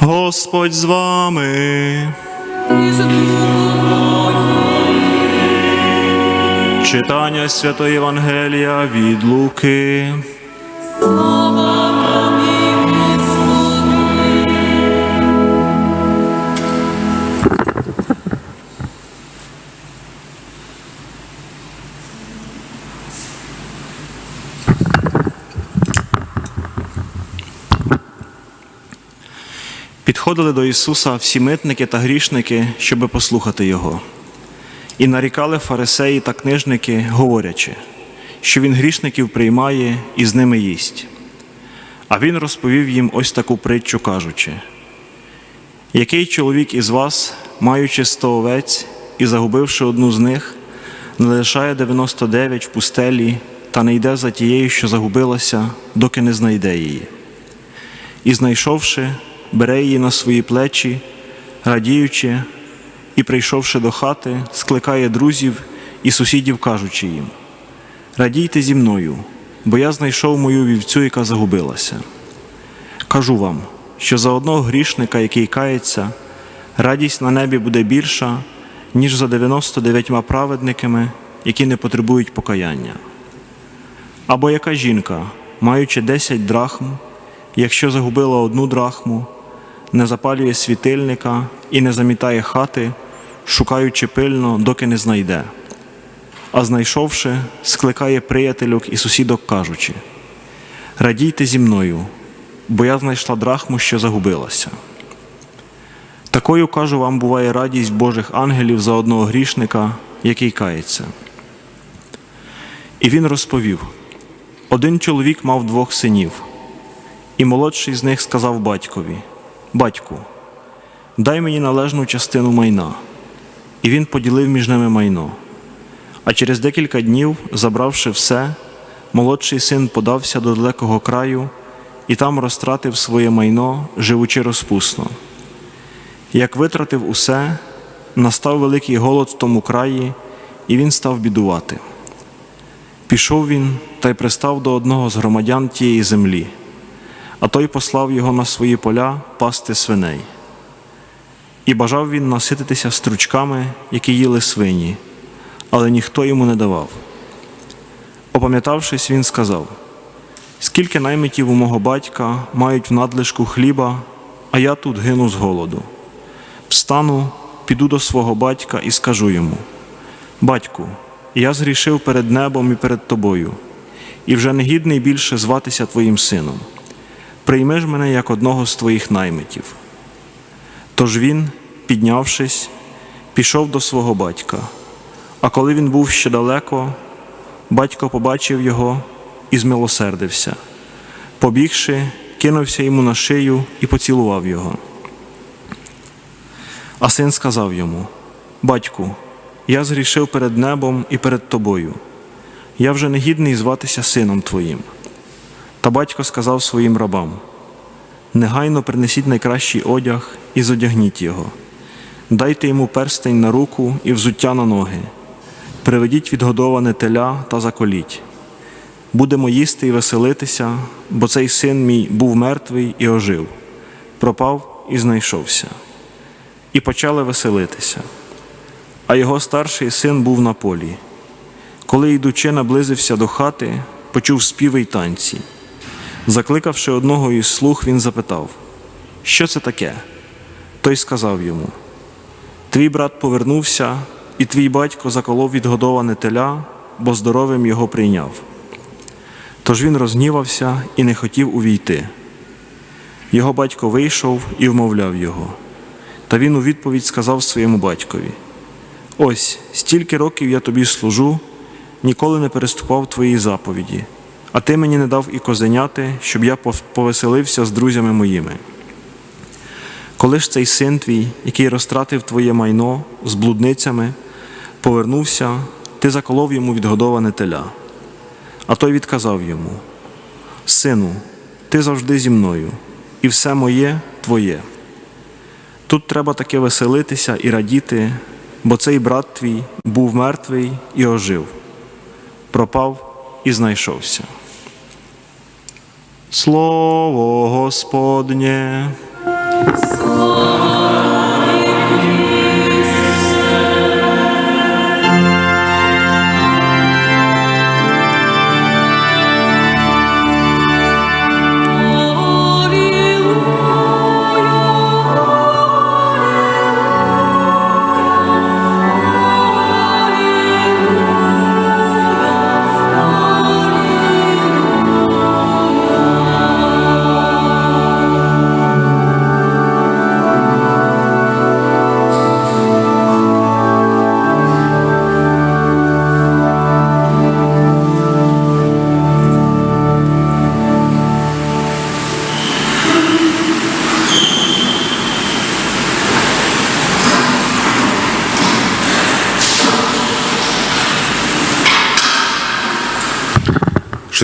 Господь з вами. Читання Святої Євангелія від Луки. Підходили до Ісуса всі митники та грішники, щоби послухати Його. І нарікали фарисеї та книжники, говорячи, що Він грішників приймає і з ними їсть. А Він розповів їм ось таку притчу, кажучи: який чоловік із вас, маючи сто овець і загубивши одну з них, не лишає 99 в пустелі та не йде за тією, що загубилася, доки не знайде її. І знайшовши, бере її на свої плечі, радіючи, і, прийшовши до хати, скликає друзів і сусідів, кажучи їм: Радійте зі мною, бо я знайшов мою вівцю, яка загубилася. Кажу вам, що за одного грішника, який кається, радість на небі буде більша, ніж за 99 праведниками, які не потребують покаяння. Або яка жінка, маючи 10 драхм, якщо загубила одну драхму, не запалює світильника і не замітає хати, шукаючи пильно, доки не знайде. А знайшовши, скликає приятельок і сусідок, кажучи: Радійте зі мною, бо я знайшла драхму, що загубилася. Такою, кажу вам, буває радість Божих ангелів за одного грішника, який кається. І він розповів: один чоловік мав двох синів, і молодший з них сказав батькові: Батьку, дай мені належну частину майна. І він поділив між ними майно. А через декілька днів, забравши все, молодший син подався до далекого краю і там розтратив своє майно, живучи розпусно. Як витратив усе, настав великий голод в тому краї, і він став бідувати. Пішов він та й пристав до одного з громадян тієї землі, а той послав його на свої поля пасти свиней. І бажав він насититися стручками, які їли свині, але ніхто йому не давав. Опам'ятавшись, він сказав: Скільки наймитів у мого батька мають в надлишку хліба, а я тут гину з голоду. Встану, піду до свого батька і скажу йому: Батьку, я згрішив перед небом і перед тобою, і вже не гідний більше зватися твоїм сином. Прийми ж мене як одного з твоїх наймитів. Тож він, піднявшись, пішов до свого батька. А коли він був ще далеко, батько побачив його і змилосердився. Побігши, кинувся йому на шию і поцілував його. А син сказав йому: Батьку, я згрішив перед небом і перед тобою. Я вже не гідний зватися сином твоїм. Та батько сказав своїм рабам: Негайно принесіть найкращий одяг і зодягніть його, дайте йому перстень на руку і взуття на ноги, приведіть відгодоване теля та заколіть. Будемо їсти і веселитися, бо цей син мій був мертвий і ожив, пропав і знайшовся. І почали веселитися. А його старший син був на полі. Коли, йдучи, наблизився до хати, почув співи й танці. Закликавши одного із слуг, він запитав, що це таке? Той сказав йому: Твій брат повернувся, і твій батько заколов відгодоване теля, бо здоровим його прийняв. Тож він розгнівався і не хотів увійти. Його батько вийшов і вмовляв його. Та він у відповідь сказав своєму батькові: Ось стільки років я тобі служу, ніколи не переступав твої заповіді, а ти мені не дав і козеняти, щоб я повеселився з друзями моїми. Коли ж цей син твій, який розтратив твоє майно з блудницями, повернувся, ти заколов йому відгодоване теля. А той відказав йому: Сину, ти завжди зі мною, і все моє твоє. Тут треба таки веселитися і радіти, бо цей брат твій був мертвий і ожив, пропав і знайшовся. Слово Господнє.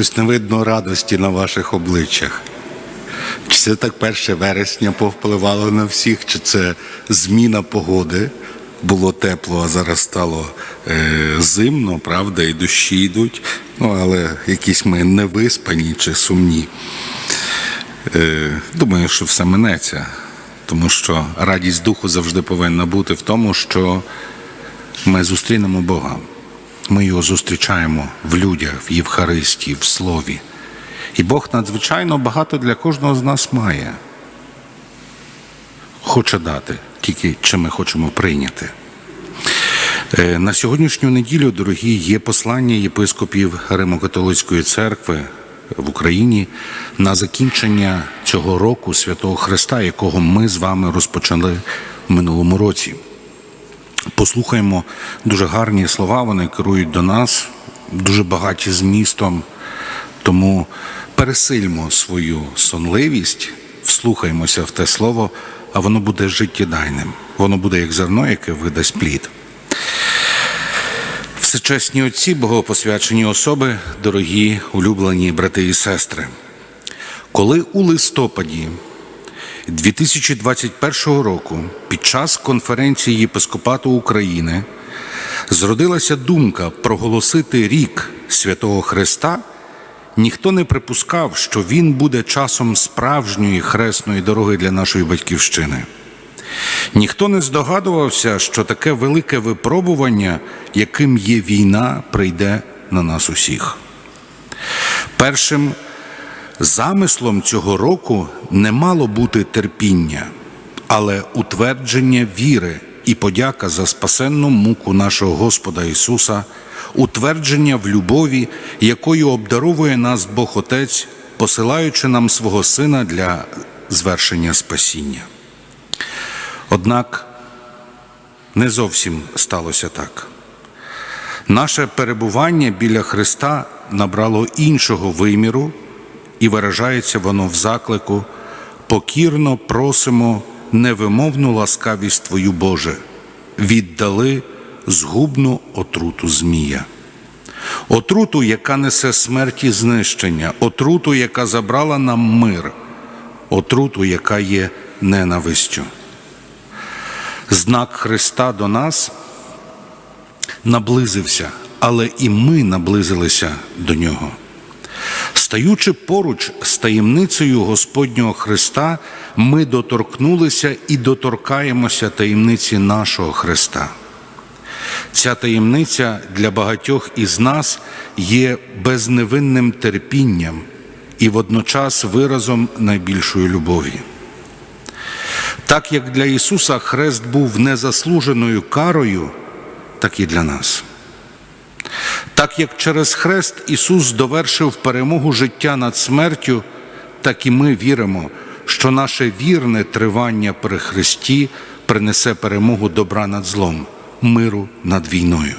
Щось не видно радості на ваших обличчях. Чи це так 1 вересня повпливало на всіх, чи це зміна погоди? Було тепло, а зараз стало е, зимно, правда, і дощі йдуть. Ну, але якісь ми невиспані чи сумні. Е, думаю, що все минеться, тому що радість духу завжди повинна бути в тому, що ми зустрінемо Бога. Ми його зустрічаємо в людях, в Євхаристії, в Слові. І Бог надзвичайно багато для кожного з нас має. Хоче дати, тільки чи ми хочемо прийняти. Е, На сьогоднішню неділю, дорогі, є послання єпископів Римо-католицької церкви в Україні на закінчення цього року Святого Христа, якого ми з вами розпочали в минулому році. Послухаємо дуже гарні слова, вони керують до нас, дуже багаті змістом. Тому пересильмо свою сонливість, вслухаємося в те слово, а воно буде життєдайним. Воно буде як зерно, яке видасть плід. Всечесні отці, богопосвячені особи, дорогі улюблені брати і сестри. Коли у листопаді 2021 року під час конференції єпископату України зродилася думка проголосити рік святого Христа, ніхто не припускав, що він буде часом справжньої хресної дороги для нашої батьківщини. Ніхто не здогадувався, що таке велике випробування, яким є війна, прийде на нас усіх. Першим Замислом цього року не мало бути терпіння, але утвердження віри і подяка за спасенну муку нашого Господа Ісуса, утвердження в любові, якою обдаровує нас Бог Отець, посилаючи нам свого Сина для звершення спасіння. Однак не зовсім сталося так. Наше перебування біля Христа набрало іншого виміру і виражається воно в заклику покірно просимо невимовну ласкавість Твою Боже, віддали згубну отруту Змія. Отруту, яка несе смерть і знищення, отруту, яка забрала нам мир, отруту, яка є ненавистю. Знак Христа до нас наблизився, але і ми наблизилися до нього. Стаючи поруч з таємницею Господнього Христа, ми доторкнулися і доторкаємося таємниці нашого Христа. Ця таємниця для багатьох із нас є безневинним терпінням і водночас виразом найбільшої любові. Так як для Ісуса Хрест був незаслуженою карою, так і для нас. Так як через хрест Ісус довершив перемогу життя над смертю, так і ми віримо, що наше вірне тривання при Христі принесе перемогу добра над злом, миру над війною.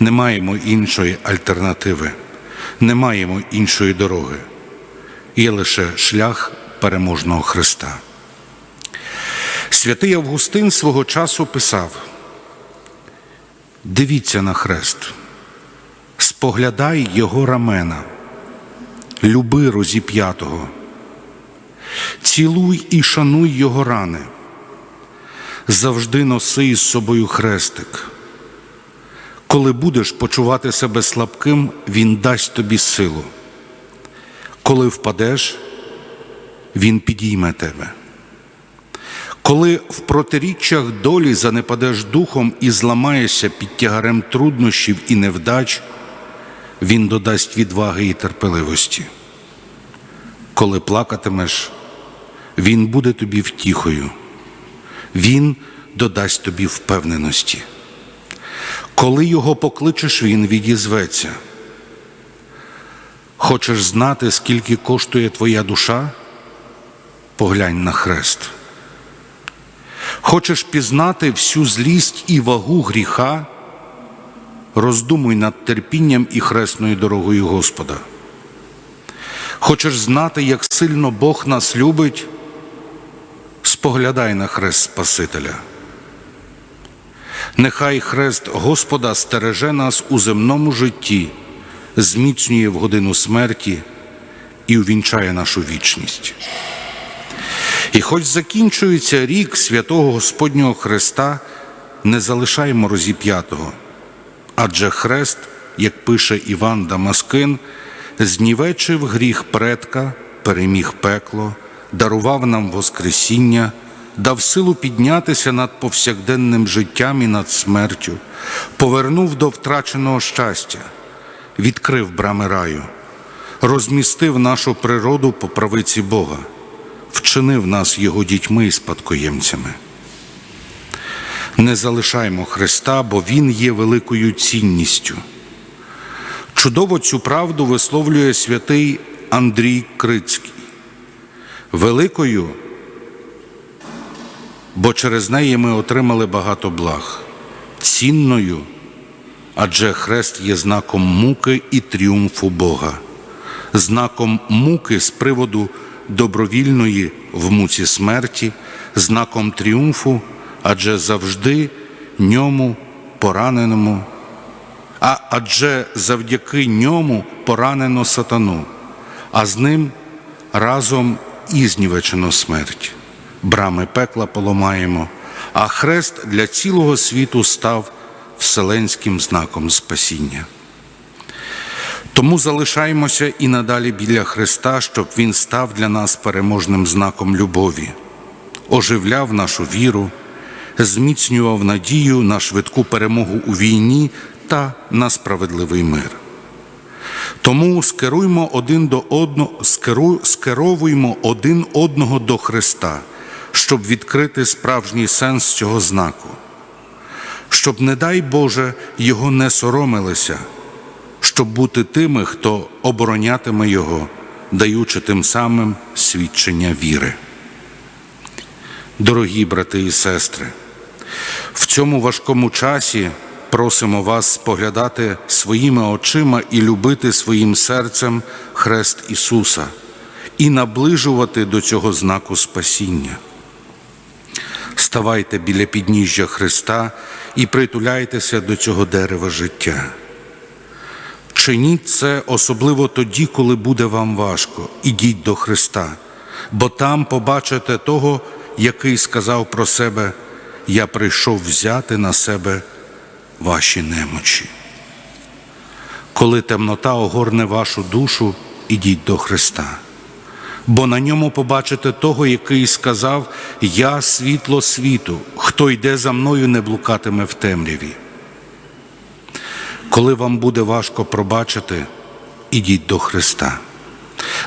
Не маємо іншої альтернативи, не маємо іншої дороги. Є лише шлях переможного Христа. Святий Августин свого часу писав. Дивіться на хрест, споглядай його рамена, люби розіп'ятого, цілуй і шануй його рани, завжди носи із собою хрестик. Коли будеш почувати себе слабким, він дасть тобі силу. Коли впадеш, він підійме тебе. Коли в протиріччях долі занепадеш духом і зламаєшся під тягарем труднощів і невдач, Він додасть відваги і терпеливості. Коли плакатимеш, Він буде тобі втіхою, Він додасть тобі впевненості. Коли його покличеш, він відізветься. Хочеш знати, скільки коштує твоя душа? Поглянь на хрест. Хочеш пізнати всю злість і вагу гріха? Роздумуй над терпінням і хресною дорогою Господа. Хочеш знати, як сильно Бог нас любить? Споглядай на хрест Спасителя. Нехай хрест Господа стереже нас у земному житті, зміцнює в годину смерті і увінчає нашу вічність. І хоч закінчується рік святого Господнього Христа, не залишаймо розіп'ятого, адже хрест, як пише Іван Дамаскин, знівечив гріх предка, переміг пекло, дарував нам Воскресіння, дав силу піднятися над повсякденним життям і над смертю, повернув до втраченого щастя, відкрив брами раю, розмістив нашу природу по правиці Бога вчинив нас його дітьми і спадкоємцями. Не залишаймо Христа, бо Він є великою цінністю. Чудово цю правду висловлює святий Андрій Крицький. Великою, бо через неї ми отримали багато благ, цінною, адже хрест є знаком муки і тріумфу Бога, знаком муки з приводу добровільної в муці смерті, знаком тріумфу, адже завжди ньому пораненому, а адже завдяки ньому поранено сатану, а з ним разом і знівечено смерть. Брами пекла поламаємо, а хрест для цілого світу став вселенським знаком спасіння. Тому залишаємося і надалі біля Христа, щоб Він став для нас переможним знаком любові, оживляв нашу віру, зміцнював надію на швидку перемогу у війні та на справедливий мир. Тому скеруймо один до одного, скеру, скеровуймо один одного до Христа, щоб відкрити справжній сенс цього знаку, щоб, не дай Боже, його не соромилися щоб бути тими, хто оборонятиме Його, даючи тим самим свідчення віри. Дорогі брати і сестри, в цьому важкому часі просимо вас споглядати своїми очима і любити своїм серцем хрест Ісуса і наближувати до цього знаку спасіння. Ставайте біля підніжжя Христа і притуляйтеся до цього дерева життя. Чиніть це особливо тоді, коли буде вам важко. Ідіть до Христа, бо там побачите того, який сказав про себе: Я прийшов взяти на себе ваші немочі. Коли темнота огорне вашу душу, ідіть до Христа, бо на ньому побачите того, який сказав: Я світло світу, хто йде за мною, не блукатиме в темряві. Коли вам буде важко пробачити, ідіть до Христа,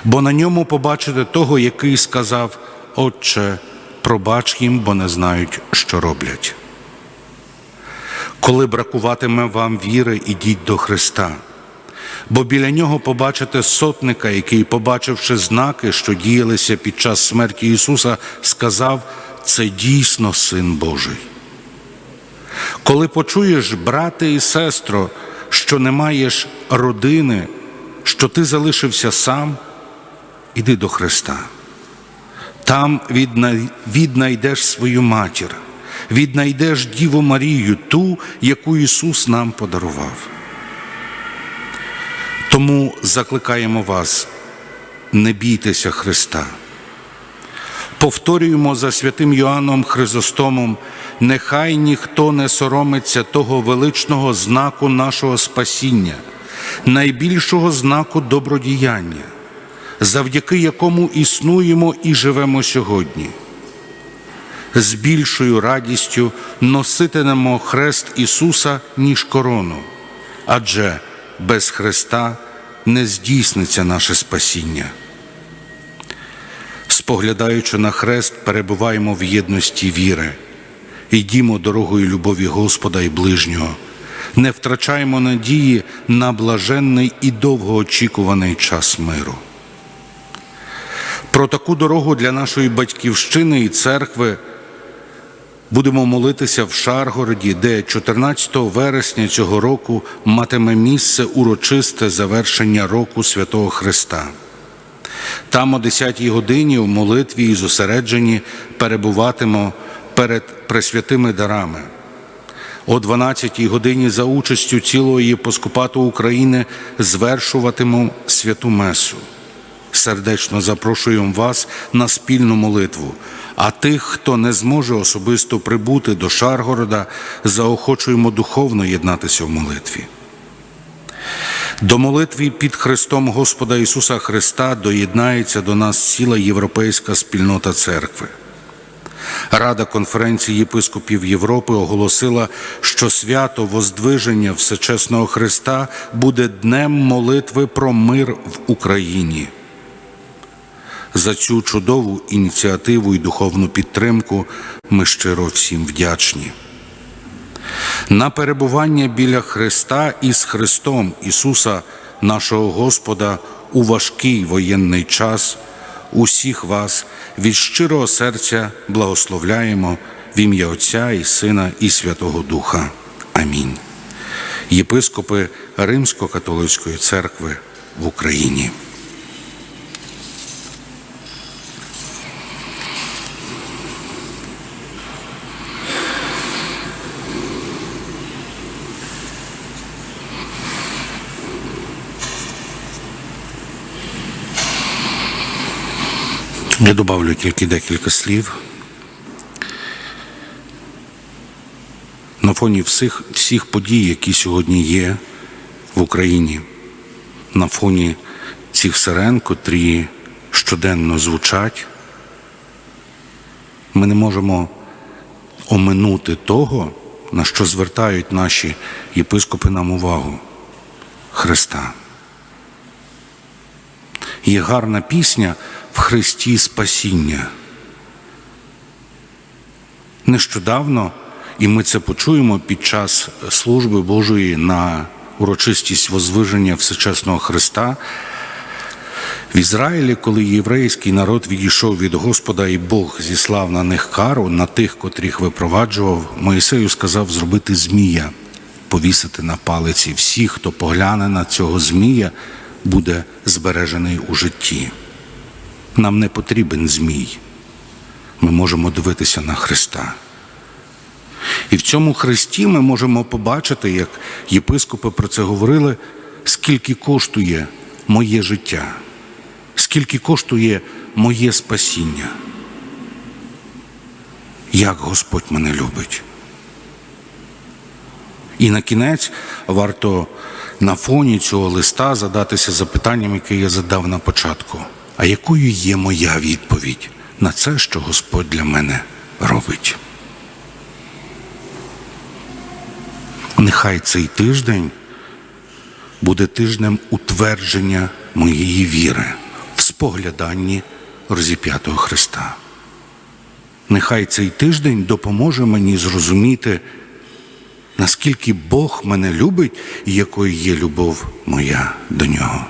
бо на ньому побачите того, який сказав, Отче, пробач їм, бо не знають, що роблять. Коли бракуватиме вам віри, ідіть до Христа, бо біля нього побачите сотника, який, побачивши знаки, що діялися під час смерті Ісуса, сказав, це дійсно Син Божий. Коли почуєш, брате і сестро, що не маєш родини, що ти залишився сам, іди до Христа. Там віднайдеш свою матір, віднайдеш Діву Марію, ту, яку Ісус нам подарував. Тому закликаємо вас, не бійтеся Христа. Повторюємо за святим Йоанном Хризостомом, нехай ніхто не соромиться того величного знаку нашого спасіння, найбільшого знаку добродіяння, завдяки якому існуємо і живемо сьогодні. з більшою радістю носитимемо хрест Ісуса, ніж корону, адже без Христа не здійсниться наше спасіння. Споглядаючи на хрест, перебуваємо в єдності віри. Йдімо дорогою любові Господа і ближнього, не втрачаємо надії на блаженний і довгоочікуваний час миру. Про таку дорогу для нашої батьківщини і церкви будемо молитися в Шаргороді, де 14 вересня цього року матиме місце урочисте завершення року Святого Христа. Там о 10-й годині в молитві і зосередженні перебуватимо перед пресвятими дарами. О 12-й годині за участю цілого єпископату України звершуватиму святу Месу. Сердечно запрошуємо вас на спільну молитву. А тих, хто не зможе особисто прибути до Шаргорода, заохочуємо духовно єднатися в молитві. До молитви під Христом Господа Ісуса Христа доєднається до нас ціла європейська спільнота церкви. Рада конференції єпископів Європи оголосила, що свято Воздвиження Всечесного Христа буде днем молитви про мир в Україні. За цю чудову ініціативу і духовну підтримку ми щиро всім вдячні. На перебування біля Христа і з Христом Ісуса, нашого Господа, у важкий воєнний час усіх вас від щирого серця благословляємо в ім'я Отця і Сина і Святого Духа. Амінь. Єпископи Римсько-католицької церкви в Україні. Я добавлю тільки декілька слів. На фоні всіх, всіх подій, які сьогодні є в Україні, на фоні цих сирен, котрі щоденно звучать, ми не можемо оминути того, на що звертають наші єпископи нам увагу Христа. Є гарна пісня в Христі Спасіння. Нещодавно, і ми це почуємо під час служби Божої на урочистість возвиження Всечесного Христа. В Ізраїлі, коли єврейський народ відійшов від Господа і Бог зіслав на них кару, на тих, котрих випроваджував, Моїсею сказав зробити змія, повісити на палиці. Всі, хто погляне на цього змія, буде збережений у житті. Нам не потрібен змій. Ми можемо дивитися на Христа. І в цьому Христі ми можемо побачити, як єпископи про це говорили, скільки коштує моє життя, скільки коштує моє спасіння. Як Господь мене любить. І на кінець варто на фоні цього листа задатися запитанням, яке я задав на початку. А якою є моя відповідь на це, що Господь для мене робить? Нехай цей тиждень буде тижнем утвердження моєї віри в спогляданні розіп'ятого Христа. Нехай цей тиждень допоможе мені зрозуміти, наскільки Бог мене любить і якою є любов моя до нього.